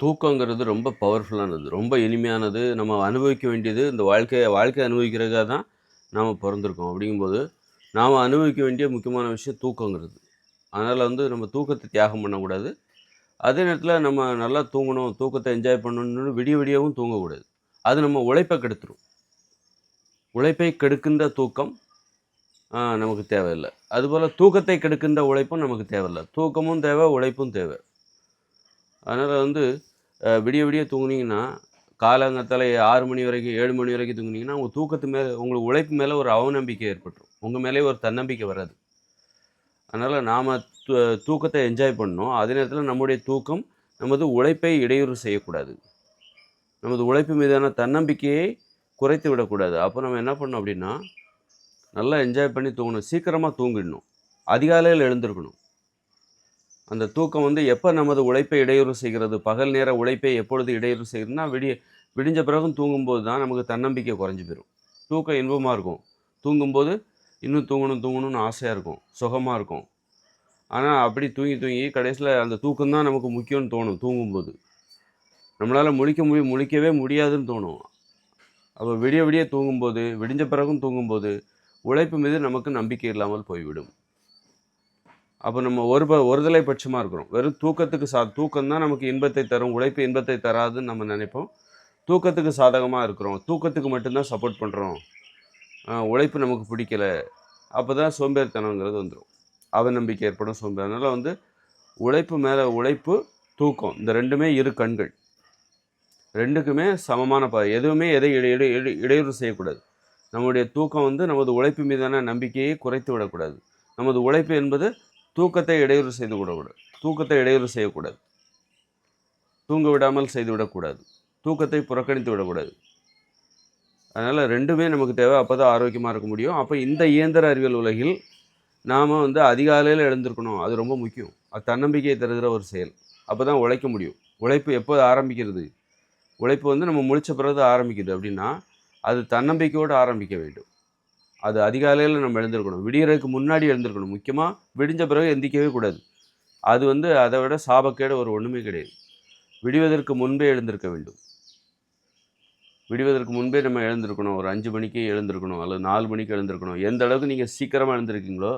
தூக்கங்கிறது ரொம்ப பவர்ஃபுல்லானது. ரொம்ப இனிமையானது. நம்ம அனுபவிக்க வேண்டியது இந்த வாழ்க்கையை வாழ்க்கையை அனுபவிக்கிறதுக்காக தான் நாம் பிறந்திருக்கோம் அப்படிங்கும்போது, நாம் அனுபவிக்க வேண்டிய முக்கியமான விஷயம் தூக்கங்கிறது. அதனால் வந்து நம்ம தூக்கத்தை தியாகம் பண்ணக்கூடாது. அதே நேரத்தில் நம்ம நல்லா தூங்கணும், தூக்கத்தை என்ஜாய் பண்ணணும்னு விடிய விடியவும் தூங்கக்கூடாது. அது நம்ம உழைப்பை கெடுத்துரும். உழைப்பை கெடுக்கின்ற தூக்கம் நமக்கு தேவையில்லை அதுபோல் தூக்கத்தை கெடுக்கின்ற உழைப்பும் நமக்கு தேவையில்ல. தூக்கமும் தேவை, உழைப்பும் தேவை. அதனால் வந்து விடிய விடிய தூங்குனீங்கன்னா, காலங்காத்தால 6 மணி வரைக்கும், ஏழு மணி வரைக்கும் தூங்குனீங்கன்னா, உங்கள் தூக்கத்து மேலே உங்களுக்கு உழைப்பு மேலே ஒரு அவநம்பிக்கை ஏற்பட்டுரும். உங்கள் மேலே ஒரு தன்னம்பிக்கை வராது. அதனால் நாம் தூ என்ஜாய் பண்ணணும். அதே நேரத்தில் நம்முடைய தூக்கம் நமது உழைப்பை இடையூறு செய்யக்கூடாது. நமது உழைப்பு மீதான தன்னம்பிக்கையை குறைத்து விடக்கூடாது. அப்போ நம்ம என்ன பண்ணோம் அப்படின்னா, நல்லா என்ஜாய் பண்ணி தூங்கணும். சீக்கிரமாக தூங்கிடணும். அதிகாலையில் எழுந்திருக்கணும். அந்த தூக்கம் வந்து எப்போ நமது உழைப்பை இடையூறு செய்கிறது? பகல் நேர உழைப்பை எப்பொழுது இடையூறு செய்கிறதுனா விடிய விடிஞ்ச பிறகும் தூங்கும்போது தான் நமக்கு தன்னம்பிக்கை குறைஞ்சி போயிடும் தூக்கம் இன்பமாக இருக்கும். தூங்கும்போது இன்னும் தூங்கணும் தூங்கணும்னு ஆசையாக இருக்கும். சுகமாக இருக்கும். ஆனால் அப்படி தூங்கி தூங்கி கடைசியில் அந்த தூக்கம் தான் நமக்கு முக்கியம்னு தோணும் தூங்கும்போது. நம்மளால் முழிக்க முடியும் முழிக்கவே முடியாதுன்னு தோணும். அப்போ விடிய விடிய தூங்கும்போது, விடிஞ்ச பிறகும் தூங்கும்போது, உழைப்பு மீது நமக்கு நம்பிக்கை இல்லாமல் போய்விடும். அப்போ நம்ம ஒரு ப ஒருதலை பட்சமாக இருக்கிறோம். வெறும் தூக்கத்துக்கு சா தூக்கம் தான் நமக்கு இன்பத்தை தரும். உழைப்பு இன்பத்தை தராதுன்னு நம்ம நினைப்போம். தூக்கத்துக்கு சாதகமாக இருக்கிறோம். தூக்கத்துக்கு மட்டும்தான் சப்போர்ட் பண்ணுறோம் உழைப்பு நமக்கு பிடிக்கல. அப்பதான் சோம்பேறித்தனம்ங்கிறது வந்துடும் அவநம்பிக்கை ஏற்படும் சோம்பேறி. அதனால் வந்து உழைப்பு மேலே உழைப்பு, தூக்கம் இந்த ரெண்டுமே இரு கண்கள். ரெண்டுக்குமே சமமான ப எதுவுமே எதை இடை இடை இடை இடையூறு செய்யக்கூடாது. நம்முடைய தூக்கம் வந்து நமது உழைப்பு மீதான நம்பிக்கையை குறைத்து விடக்கூடாது. நமது உழைப்பு என்பது தூக்கத்தை இடையூறு செய்து விடக்கூடாது. தூக்கத்தை இடையூறு செய்யக்கூடாது. தூங்க விடாமல் செய்துவிடக்கூடாது. தூக்கத்தை புறக்கணித்து விடக்கூடாது. அதனால் ரெண்டுமே நமக்கு தேவை. அப்போ தான் ஆரோக்கியமாக இருக்க முடியும். அப்போ இந்த இயந்திர அறிவியல் உலகில் நாம் வந்து அதிகாலையில் எழுந்திருக்கணும். அது ரொம்ப முக்கியம். அது தன்னம்பிக்கையை தருகிற ஒரு செயல். அப்போ தான் உழைக்க முடியும். உழைப்பு எப்போ ஆரம்பிக்கிறது? உழைப்பு வந்து நம்ம முழிச்ச பிறகு தான் ஆரம்பிக்குது அப்படின்னா, அது தன்னம்பிக்கையோடு ஆரம்பிக்க வேண்டும். அது அதிகாலையில் நம்ம எழுந்திருக்கணும். விடியறதுக்கு முன்னாடி எழுந்திருக்கணும். முக்கியமாக விடிஞ்ச பிறகு எந்திக்கவே கூடாது. அது வந்து அதை விட சாபக்கேடு ஒரு ஒன்றுமே கிடையாது. விடிவதற்கு முன்பே எழுந்திருக்க வேண்டும். விடுவதற்கு முன்பே நம்ம எழுந்திருக்கணும். ஒரு அஞ்சு மணிக்கு எழுந்திருக்கணும். அல்லது நாலு மணிக்கு எழுந்திருக்கணும். எந்த அளவுக்கு நீங்கள் சீக்கிரமாக எழுந்திருக்கீங்களோ,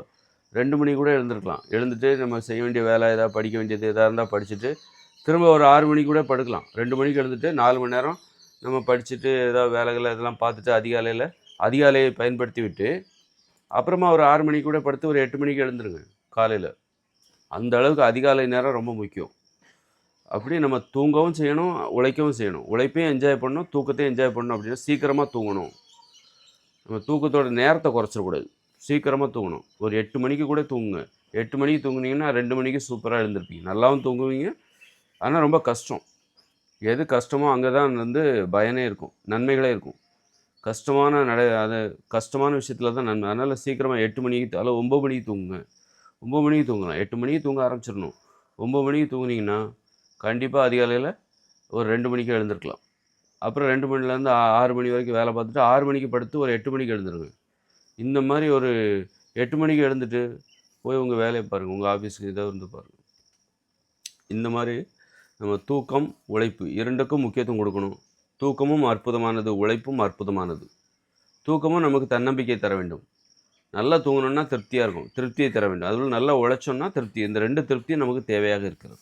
ரெண்டு மணி கூட எழுந்திருக்கலாம். எழுந்துட்டு நம்ம செய்ய வேண்டிய வேலை, ஏதாவது படிக்க வேண்டியது எதாக இருந்தால் படிச்சுட்டு, திரும்ப ஒரு ஆறு மணிக்கு கூட படுக்கலாம். ரெண்டு மணிக்கு எழுந்துட்டு நாலு மணி நேரம் நம்ம படிச்சுட்டு, ஏதாவது வேலைகள் இதெல்லாம் பார்த்துட்டு அதிகாலையில் அதிகாலையை பயன்படுத்தி விட்டு, அப்புறமா ஒரு ஆறு மணிக்கு கூட படுத்து ஒரு எட்டு மணிக்கு எழுந்துருங்க காலையில் அந்த அளவுக்கு அதிகாலை நேரம் ரொம்ப முக்கியம். அப்படி நம்ம தூங்கவும் செய்யணும், உழைக்கவும் செய்யணும். உழைப்பையும் என்ஜாய் பண்ணணும், தூக்கத்தையும் என்ஜாய் பண்ணணும் அப்படின்னா சீக்கிரமாக தூங்கணும். நம்ம தூக்கத்தோட நேரத்தை குறைச்சிடக்கூடாது. சீக்கிரமாக தூங்கணும். ஒரு எட்டு மணிக்கு கூட தூங்குங்க. எட்டு மணிக்கு தூங்குனீங்கன்னா ரெண்டு மணிக்கு சூப்பராக எழுந்திருப்பீங்க. நல்லாவும் தூங்குவீங்க. ஆனால் ரொம்ப கஷ்டம். எது கஷ்டமோ அங்கே தான் வந்து பயனே இருக்கும். நன்மைகளே இருக்கும். கஷ்டமான நட அது கஷ்டமான விஷயத்தில் தான் நன்மை. அதனால் சீக்கிரமாக எட்டு மணிக்கு அல்லது 9 மணிக்கு தூங்குங்க. ஒம்பது மணிக்கு தூங்கலாம். எட்டு மணிக்கு தூங்க ஆரம்பிச்சிடணும் ஒம்பது மணிக்கு தூங்குனீங்கன்னா, கண்டிப்பாக அதிகாலையில் ஒரு ரெண்டு மணிக்கு எழுந்திருக்கலாம். அப்புறம் ரெண்டு மணிலேருந்து ஆறு மணி வரைக்கும் வேலை பார்த்துட்டு ஆறு மணிக்கு படுத்து ஒரு எட்டு மணிக்கு எழுந்துருங்க. இந்த மாதிரி ஒரு எட்டு மணிக்கு எழுந்துட்டு, போய் உங்கள் வேலையை பாருங்கள் உங்கள் ஆஃபீஸ்க்கு இதாக இருந்து பாருங்கள் இந்த மாதிரி நம்ம தூக்கம், உழைப்பு இரண்டுக்கும் முக்கியத்துவம் கொடுக்கணும். தூக்கமும் அற்புதமானது. உழைப்பும் அற்புதமானது. தூக்கமும் நமக்கு தன்னம்பிக்கை தர வேண்டும். நல்லா தூங்கணும்னா திருப்தியாக இருக்கும். திருப்தியை தர வேண்டும். அதில் நல்லா உழைச்சோம்னா திருப்தி. இந்த ரெண்டு திருப்தியும் நமக்கு தேவையாக இருக்கிறது.